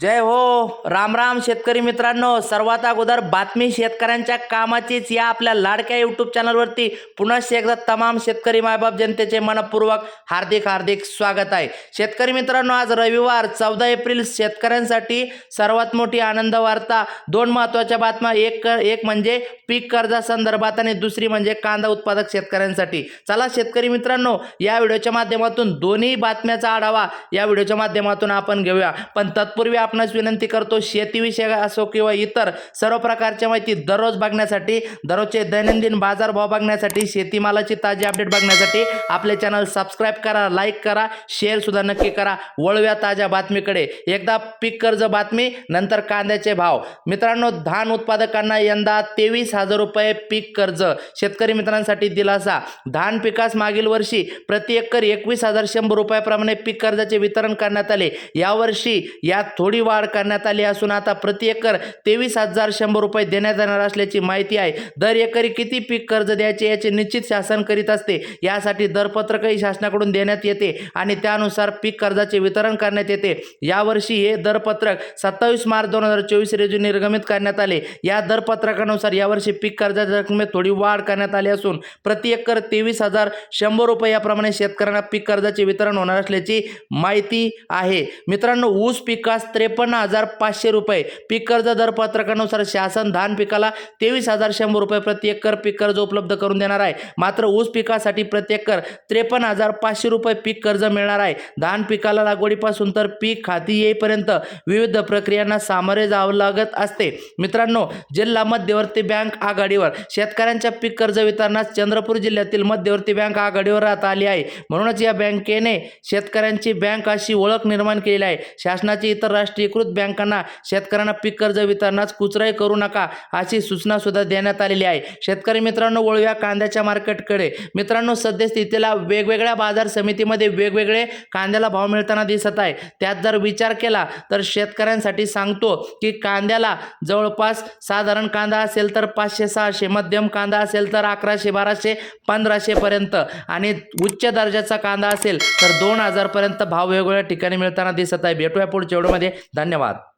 जय हो. राम राम शेतकरी मित्रांनो. सर्वात अगोदर बातमी शेतकऱ्यांच्या कामाचीच या आपल्या लाडक्या यूट्यूब चॅनलवरती पुन्हा एकदा तमाम शेतकरी मायबाप जनतेचे मनपूर्वक हार्दिक हार्दिक स्वागत आहे. शेतकरी मित्रांनो आज रविवार चौदा एप्रिल शेतकऱ्यांसाठी सर्वात मोठी आनंद वार्ता. दोन महत्त्वाच्या बातम्या. एक एक म्हणजे पीक कर्जा संदर्भात आणि दुसरी म्हणजे कांदा उत्पादक शेतकऱ्यांसाठी. चला शेतकरी मित्रांनो या व्हिडिओच्या माध्यमातून दोन्ही बातम्याचा आढावा या व्हिडिओच्या माध्यमातून आपण घेऊया. पण तत्पूर्वी आपणास विनंती करतो शेतीविषयक असो किंवा इतर सर्व प्रकारच्या माहिती दररोज बघण्यासाठी दररोजचे दैनंदिन बाजारभाव बघण्यासाठी शेतीमालाची ताजी अपडेट बघण्यासाठी आपले चॅनल सबस्क्राईब करा लाईक करा शेअर सुद्धा नक्की करा. वळव्या ताज्या बातमीकडे. एकदा पीक कर्ज बातमी नंतर कांद्याचे भाव. मित्रांनो धान उत्पादकांना यंदा तेवीस हजार रुपये पीक कर्ज. शेतकरी मित्रांसाठी दिलासा. धान पिकास मागील वर्षी प्रति एकर एकवीस हजार शंभर रुपयाप्रमाणे पीक कर्जाचे वितरण करण्यात आले. यावर्षी यात थोडी वाढ करण्यात आली असून आता प्रति एकर तेवीस हजार शंभर रुपये देण्यात येणार असल्याची माहिती आहे. दर एकरी किती पीक कर्ज द्यायचे याचे निश्चित शासन करीत असते. यासाठी दरपत्रकही शासनाकडून देण्यात येते आणि त्यानुसार पीक कर्जाचे वितरण करण्यात येते. यावर्षी हे दरपत्रक सत्तावीस मार्च दोन हजार चोवीस रोजी निर्गमित करण्यात आले. या दरपत्रकानुसार यावर्षी पीक कर्जाच्या रकमेत थोडी वाढ करण्यात आली असून प्रति एकर तेवीस हजार शंभर रुपये याप्रमाणे शेतकऱ्यांना पीक कर्जाचे वितरण होणार असल्याची माहिती आहे. मित्रांनो ऊस पिकास त्रेपन्न हजार पाचशे रुपये. पीक कर्ज दरपत्रकानुसार शासन धान पिकाला तेवीस हजार शंभर रुपये प्रति एकर पीक कर्ज उपलब्ध करून देणार आहे. मात्र ऊस पिकासाठी प्रति एकर त्रेपन्न हजार पाचशे रुपये पीक कर्ज मिळणार आहे. धान पिकाला लागवडीपासून तर पीक हाती येईपर्यंत विविध प्रक्रियांना सामोरे जावं लागत असते. मित्रांनो जिल्हा मध्यवर्ती बँक आघाडीवर शेतकऱ्यांच्या पीक कर्ज वितरणास चंद्रपूर जिल्ह्यातील मध्यवर्ती बँक आघाडीवर राहत आली आहे. म्हणूनच या बँकेने शेतकऱ्यांची बँक अशी ओळख निर्माण केली आहे. शासनाची इतर राष्ट्रीयकृत बँकांना शेतकऱ्यांना पीक कर्ज वितरणास कुचराई करू नका अशी सूचना सुद्धा देण्यात आलेली आहे. शेतकरी मित्रांनो वळूया कांद्याच्या मार्केटकडे. मित्रांनो सद्यस्थितीला वेगवेगळ्या बाजार समितीमध्ये वेगवेगळे कांद्याला भाव मिळताना दिसत आहे. त्यात जर विचार केला तर शेतकऱ्यांसाठी सांगतो की कांद्याला जवळपास साधारण कांदा असेल तर पाचशे सहाशे मध्यम कांदा असेल तर अकराशे बाराशे पंधराशे पर्यंत आणि उच्च दर्जाचा कांदा असेल तर दोन हजार पर्यंत भाव वेगवेगळ्या ठिकाणी मिळताना दिसत आहे. भेटूया पुढच्या व्हिडिओमध्ये. धन्यवाद.